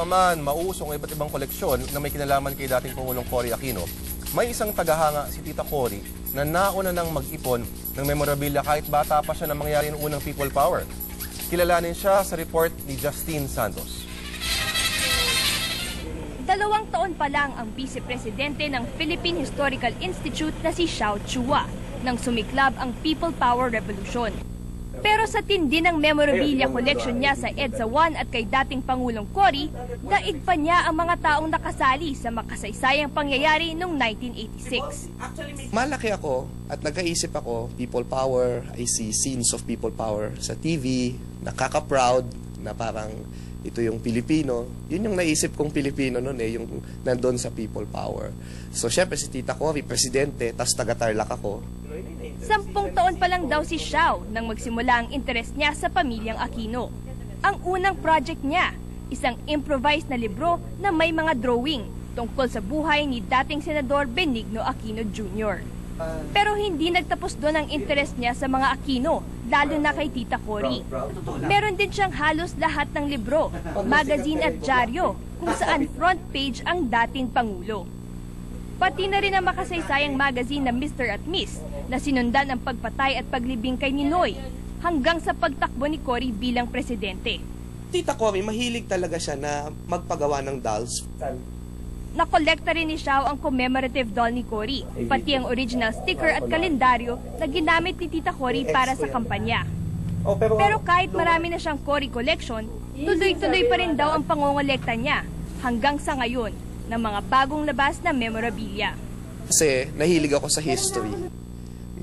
pa man mausong iba't ibang koleksyon na may kinalaman kay dating Pangulong Cory Aquino, may isang tagahanga si Tita Cory na nauna nang mag-ipon ng memorabilia kahit bata pa siya na mangyari ng unang people power. Kilalanin siya sa report ni Justine Santos. Dalawang taon pa lang ang vice-presidente ng Philippine Historical Institute na si Xiao Chua nang sumiklab ang People Power Revolution. Pero sa tindi ng memorabilia collection niya sa EDSA 1 at kay dating Pangulong Cory, daig pa niya ang mga taong nakasali sa makasaysayang pangyayari noong 1986. Malaki ako at nagkaisip ako, people power, I see scenes of people power sa TV, nakaka-proud na parang ito yung Pilipino. Yun yung naisip kong Pilipino noon eh, yung nandun sa people power. So syempre si Tita Cory, presidente, tas taga-Tarlac ako. Sampung taon pa lang daw si Xiao nang magsimula ang interes niya sa pamilyang Aquino. Ang unang project niya, isang improvised na libro na may mga drawing tungkol sa buhay ni dating Senador Benigno Aquino Jr. Pero hindi nagtapos doon ang interes niya sa mga Aquino, lalo na kay Tita Cory. Meron din siyang halos lahat ng libro, magazine at dyaryo, kung saan front page ang dating Pangulo. Pati na rin ang makasaysayang magazine na Mr. at Miss na sinundan ang pagpatay at paglibing kay Ninoy hanggang sa pagtakbo ni Cory bilang presidente. Tita Cory, mahilig talaga siya na magpagawa ng dolls. Nakolekta rin ni Xiao ang commemorative doll ni Cory, pati ang original sticker at kalendaryo na ginamit ni Tita Cory para sa kampanya. Pero kahit marami na siyang Cory collection, tuloy-tuloy pa rin daw ang pangongolekta niya hanggang sa ngayon ng mga bagong labas na memorabilia. Kasi nahilig ako sa history.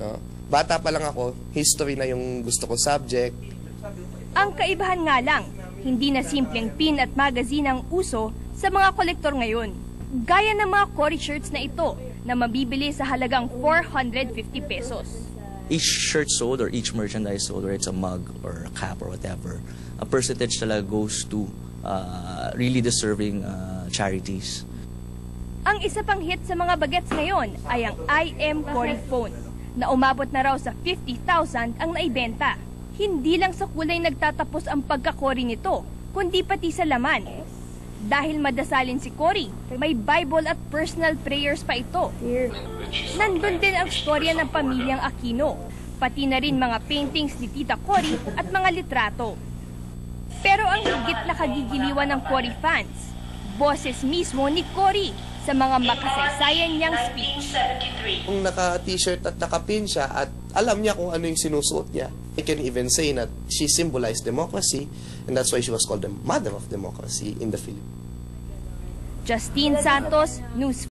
No? Bata pa lang ako, history na yung gusto ko subject. Ang kaibahan nga lang, hindi na simpleng pin at magazine ang uso sa mga kolektor ngayon. Gaya ng mga Cory shirts na ito na mabibili sa halagang 450 pesos. each shirt sold or each merchandise sold, or it's a mug or a cap or whatever, a percentage talaga goes to uh, really deserving uh, charities. Ang isa pang hit sa mga bagets ngayon ay ang I Am Cory phone na umabot na raw sa 50,000 ang naibenta. Hindi lang sa kulay nagtatapos ang pagkakori nito, kundi pati sa laman. Dahil madasalin si Cory, may Bible at personal prayers pa ito. Nandun din ang storya ng pamilyang Aquino, pati na rin mga paintings ni Tita Cory at mga litrato. Pero ang higit na kagigiliwan ng Cory fans, boses mismo ni Cory sa mga makasaysayan niyang speech. Kung naka-t-shirt at naka-pin siya at alam niya kung ano yung sinusuot niya. I can even say that she symbolized democracy and that's why she was called the mother of democracy in the Philippines. Justine Santos, News